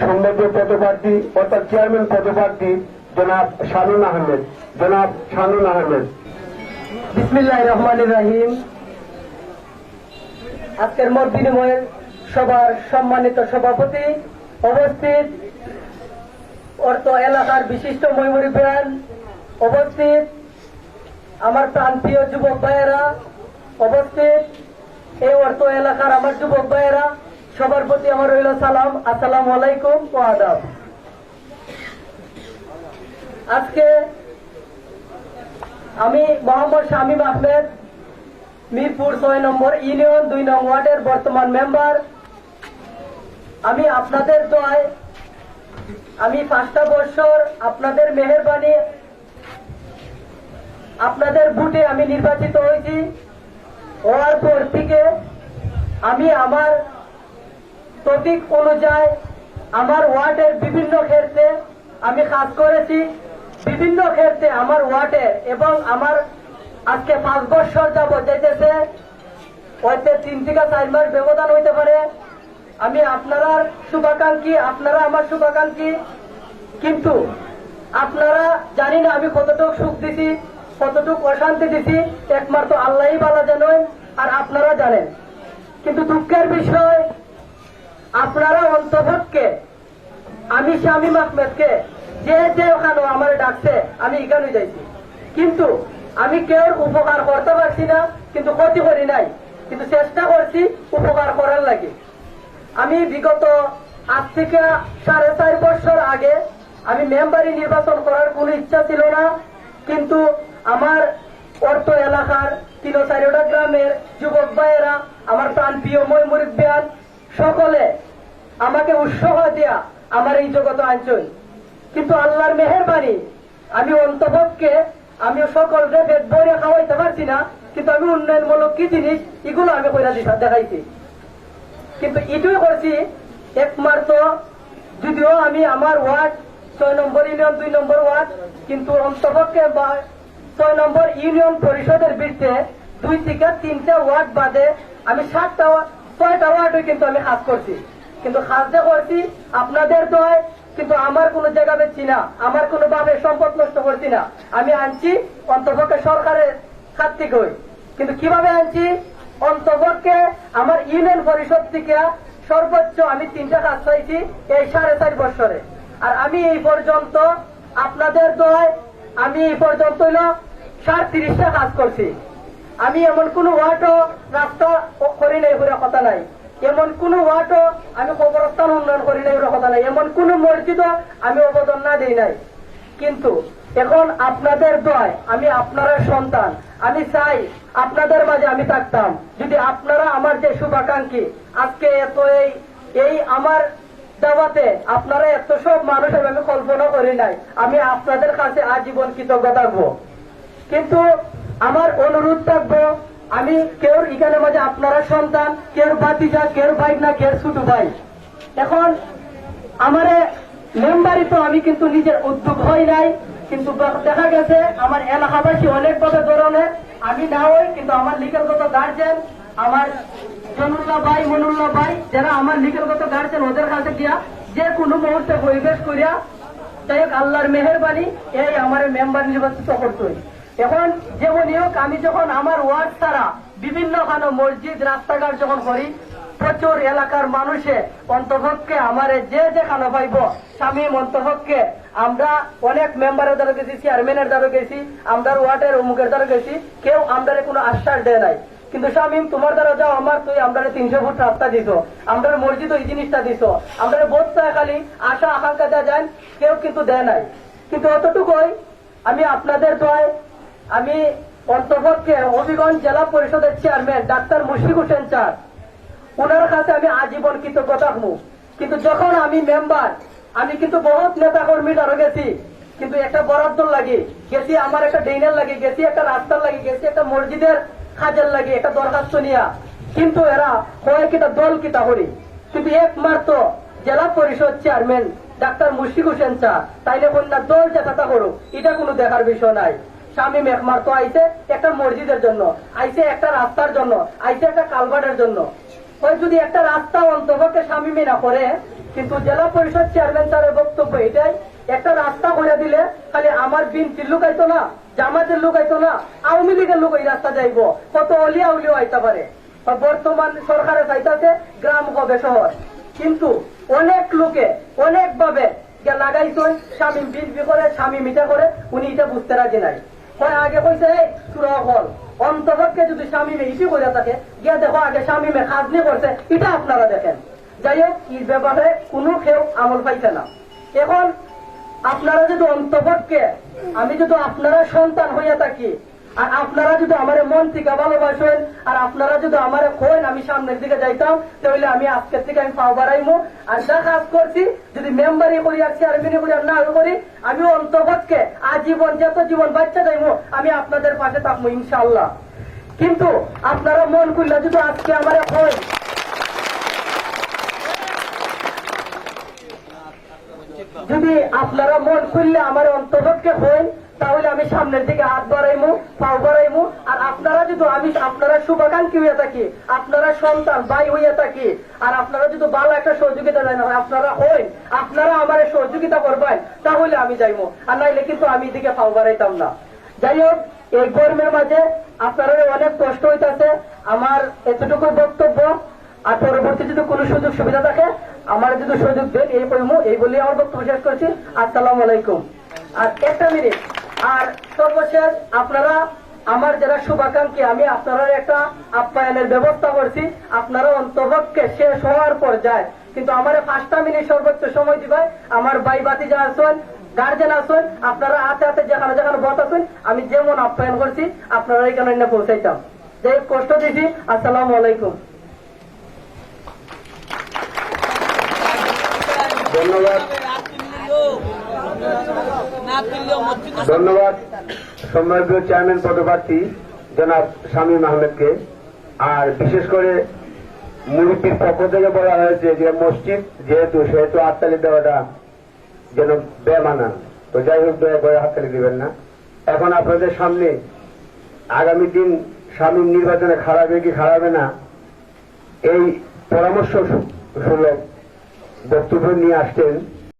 সম্ভাব্য পদপ্রার্থী অর্থাৎ চেয়ারম্যান পদপ্রার্থী জনাব শানুন আহমেদ। জনাব শানুন আহমেদ। বিসমিল্লাহ রহমান রাহিম। আজকের মত বিনিময়ের সবার সম্মানিত সভাপতি উপস্থিত অর্থ এলাকার বিশিষ্ট ময়ূরী ব্যান অবস্থিত। আমার প্রান্তীয় যুবক ভাইয়েরা অবস্থিত। এই অর্থ এলাকার আমার যুবক ভাইয়েরা সবার প্রতি আমার রইল সালাম। আসসালাম আলাইকুম ও আদাব। আজকে আমি মোহাম্মদ শামীম আহমেদ, মিরপুর ছয় নম্বর ইউনিয়ন দুই নং ওয়ার্ডের বর্তমান মেম্বার। আমি আপনাদের দয় আমি পাঁচটা বছর আপনাদের মেহরবানি, আপনাদের ভোটে আমি নির্বাচিত হয়েছি। হওয়ার পর থেকে আমি আমার প্রতীক অনুযায়ী আমার ওয়ার্ডের বিভিন্ন ক্ষেত্রে আমি কাজ করেছি। বিভিন্ন ক্ষেত্রে আমার ওয়ার্ডে এবং আমার আজকে পাঁচ বছর যাব যেতেছে হয়তো তিন থেকে চার মাস ব্যবধান হইতে পারে। আমি আপনারা শুভাকাঙ্ক্ষী, আপনারা আমার শুভাকাঙ্ক্ষী। কিন্তু আপনারা জানি না আমি কতটুকু সুখ দিছি, কতটুকু অশান্তি দিছি। একমাত্র আল্লাহই বালা জানেন আর আপনারা জানেন। কিন্তু দুঃখের বিষয় আপনারা অন্তভোগকে আমি শামীম আহমেদকে যে যে ওখানে আমার ডাকছে, আমি এখানে যাইছি। কিন্তু আমি কেউ উপকার করতে পারছি না, কিন্তু ক্ষতি করি নাই। কিন্তু চেষ্টা করছি উপকার করার লাগে। আমি বিগত আজ থেকে সাড়ে চার বছর আগে আমি মেম্বারি নির্বাচন করার কোনো ইচ্ছা ছিল না, কিন্তু আমার অর্থ এলাকার তিন চারিটা গ্রামের যুবক ভাইয়েরা, আমার প্রাণ প্রিয় ময়মুরিক বিয়ান সকলে আমাকে উৎসাহ দিয়া আমার এই জগত আঞ্চল কিন্তু আল্লাহর মেহরবানি, আমি অন্তপক্ষে আমি সকলকে পেট বইরে খাওয়াইতে পারছি না, কিন্তু আমি উন্নয়নমূলক কি জিনিস, এগুলো আমি কইরা দিশা দেখাইছি। কিন্তু এটুই করছি একমাত্র যদিও আমি আমার ওয়ার্ড, ছয় নম্বর ইউনিয়ন, দুই নম্বর ওয়ার্ড, কিন্তু অন্তপক্ষে বা ছয় নম্বর ইউনিয়ন পরিষদের বিরুদ্ধে দুই থেকে তিনটা ওয়ার্ড বাদে আমি সাতটা ছয়টা ওয়ার্ডে কিন্তু আমি কাজ করছি। কিন্তু কাজ যে করছি আপনাদের দয় কিন্তু আমার কোনো জায়গা বেচছি না। আমার কোনো ভাবে সম্পদ নষ্ট করছি না। আমি আনছি অন্তপক্ষে সরকারের খাত থেকে। কিন্তু কীভাবে আনছি? অন্তপক্ষে আমার ইউনিয়ন পরিষদ থেকে সর্বোচ্চ আমি তিনটা কাজ চাইছি এই সাড়ে চার বছরে। আর আমি এই পর্যন্ত আপনাদের দয় আমি এই পর্যন্ত হইল সাড়ে তিরিশটা কাজ করছি। আমি এমন কোন ওয়ার্ডও রাস্তা করি নাই বলে কথা নাই। এমন কোন ওয়ার্ডও আমি কবরস্থান উন্নয়ন করি নাই কথা নাই। এমন কোন মসজিদও আমি অবদান না দিই নাই। কিন্তু এখন আপনাদের দয় আমি আপনারা সন্তান, আমি চাই আপনাদের মাঝে আমি থাকতাম। যদি আপনারা আমার যে শুভাকাঙ্ক্ষী, আজকে এত এই এই আমার দাওয়াতে আপনারা এত সব মানুষের আমি কল্পনা করি নাই। আমি আপনাদের কাছে আজীবন কৃতজ্ঞ থাকব। কিন্তু আমার অনুরোধ থাকব, আমি কেউ এখানে মাঝে আপনারা সন্তান কেউ বাতিজা কেউ ভাই না কেউ ছোট ভাই। এখন আমারে মেম্বারি তো আমি কিন্তু নিজের উদ্যোগ হই নাই, কিন্তু দেখা গেছে আমার এলাকাবাসী অনেকভাবে ধরনের। আমি না হই, কিন্তু আমার লিখিতগত গার্জেন আমার জনুল্লাহ ভাই, মনুল্লাহ ভাই, যারা আমার লিখিতগত গার্জেন ওদের কাছে গিয়া যে কোনো মুহূর্তে পরিবেশ করিয়া, যাই হোক, আল্লাহর মেহরবানি, এই আমার মেম্বার নির্বাচিত করতোই এখন যেমন হোক, আমি যখন আমার ওয়ার্ড ছাড়া বিভিন্ন খানো মসজিদ, রাস্তাঘাট যখন করি, প্রচুর এলাকার মানুষে অন্তভক্ষে আমার যে যে খানো পাইব, স্বামী অন্তভক্ষে আমরা অনেক মেম্বারের দ্বারা গেছি চেয়ারম্যানের দ্বারা গেছি আমরা ওয়ার্ডের অমুকের দ্বারা গেছি, কেউ আমরা কোনো আশ্বাস দেয় নাই। কিন্তু স্বামী, তোমার দ্বারা যাও আমার, তুই আমরা তিনশো ফুট রাস্তা দিছ আমরা মসজিদ এই জিনিসটা দিছ আমরা বোধ খালি আশা আকাঙ্ক্ষা দেওয়া যায় কেউ কিন্তু দেয় নাই। কিন্তু অতটুকুই আমি আপনাদের দয় আমি অন্তর্ভুক্ত হবিগঞ্জ জেলা পরিষদের চেয়ারম্যান ডাক্তার মুশফিক হোসেন চার ওনার কাছে আমি আজীবন কৃতজ্ঞ থাকব কিন্তু যখন আমি মেম্বার, আমি কিন্তু বহুত নেতা কর্মী দ্বারা গেছি। কিন্তু একটা বরাদ্দ লাগে, গেছি আমার একটা ড্রেনের লাগে, গেছি একটা রাস্তার লাগে, গেছি একটা মসজিদের কাজের লাগে, একটা দরখাস্ত নিয়া। কিন্তু এরা হয় কিটা দল কিতা করি? কিন্তু একমাত্র জেলা পরিষদ চেয়ারম্যান ডাক্তার মুশফিক হোসেন চা তাইলে কন্যা দল চেষ্টা করো এটা কোনো দেখার বিষয় নাই। স্বামী মেঘমার তো আইছে একটা মসজিদের জন্য, আইছে একটা রাস্তার জন্য, আইছে একটা কালভার্টের জন্য। যদি একটা রাস্তা অন্তপক্ষে স্বামী না করে, কিন্তু জেলা পরিষদ চেয়ারম্যান স্যারের বক্তব্য এটাই, একটা রাস্তা করে দিলে খালি আমার বিনতির লোক আইতো না, জামাতের লোক আইতো না, আওয়ামী লীগের লোক এই রাস্তা যাইবো, কত অলিয়া উলিও আইতে পারে। বর্তমান সরকারের চাইতাছে গ্রাম কবে শহর কিন্তু অনেক লোকে অনেক ভাবে যে লাগাইছেন স্বামী বিল করে, স্বামী মিঠা করে, উনি এটা বুঝতে রাজি নাই। কয় আগে কইছে, সুরা হল। অন্তপক্ষে যদি স্বামী মে ইস্যু করে থাকে, গিয়া দেখো আগে স্বামী মে খাজনি করছে, এটা আপনারা দেখেন। যাই হোক, এই ব্যাপারে কোনো কেউ আমল পাইছে না। এখন আপনারা যদি অন্তপটকে আমি যদি আপনারা সন্তান হইয়া থাকি আর আপনারা যদি আমার মন থেকে ভালোবাসেন, আর আপনারা যদি আমার খোয়েন আমি সামনের দিকে যাইতাম, তাহলে আমি আজকের থেকে আমি পাও বাড়াইমু। আর যা কাজ করছি, যদি মেম্বারি করি আর চেয়ারম্যানি করি আর না করি, আমি অন্তপক্ষে আজীবন যত জীবন বাচ্চা যাইমু আমি আপনাদের পাশে থাকব ইনশাল্লাহ কিন্তু আপনারা মন করলে যদি আজকে আমার খোয়েন। যদি আপনারা মন খুললে আমার অন্তর্ভুক্ত হন তাহলে আমি সামনের দিকে হাত বাড়াইমু, পাও বাড়াইমু, আর আপনারা যদি আমি আপনারা শুভাকাঙ্ক্ষী হইয়া থাকি, আপনারা সন্তান, ভাই হইয়া থাকি, আর আপনারা যদি ভালো একটা সহযোগিতা দেন, আপনারা হইন, আপনারা আমার সহযোগিতা করবেন, তাহলে আমি যাইমু। আর নাইলে কিন্তু আমি এদিকে পাও বাড়াইতাম না। যাই হোক এই গরমের মাঝে আপনারা অনেক কষ্ট হইতেছে। আমার এতটুকু বক্তব্য। আর পরবর্তী যদি কোনো সুযোগ সুবিধা থাকে, আমার যদি সুযোগ দেন, এই কইমু, এই বলে আমার বক্তব্য শেষ করছি। আসসালামু আলাইকুম। আর একটা মিনিট। আর সর্বশেষ আপনারা, আমার যারা শুভাকাঙ্ক্ষী, আমি আপনারা একটা আপ্যায়নের ব্যবস্থা করছি। আপনারা অন্তপক্ষে শেষ হওয়ার পর যায় কিন্তু আমার পাঁচটা মিনিট সর্বোচ্চ সময় দিবে আমার ভাই বাতি যা আসেন গার্জেন আসেন আপনারা হাতে হাতে যেখানে যেখানে বস আছেন, আমি যেমন আপ্যায়ন করছি, আপনারা এখানে না পৌঁছাইতাম। যে কষ্ট দিছি। আসসালামু আলাইকুম। ধন্যবাদ। ধন্যবাদ, সম্মানিত চেয়ারম্যান পদপ্রার্থী জনাব শামীম আহমেদকে। আর বিশেষ করে মুরব্বীর পক্ষ থেকে বলা হয়েছে যে মসজিদ যেহেতু, সেহেতু হাততালি দেওয়াটা যেন বেমানা। তো যাই হোক, দয়া করে হাততালি দিবেন না। এখন আপনাদের সামনে আগামী দিন স্বামীর নির্বাচনে খারাপে কি খারাপে না, এই পরামর্শ সুলভ বক্তব্য নিয়ে আসছেন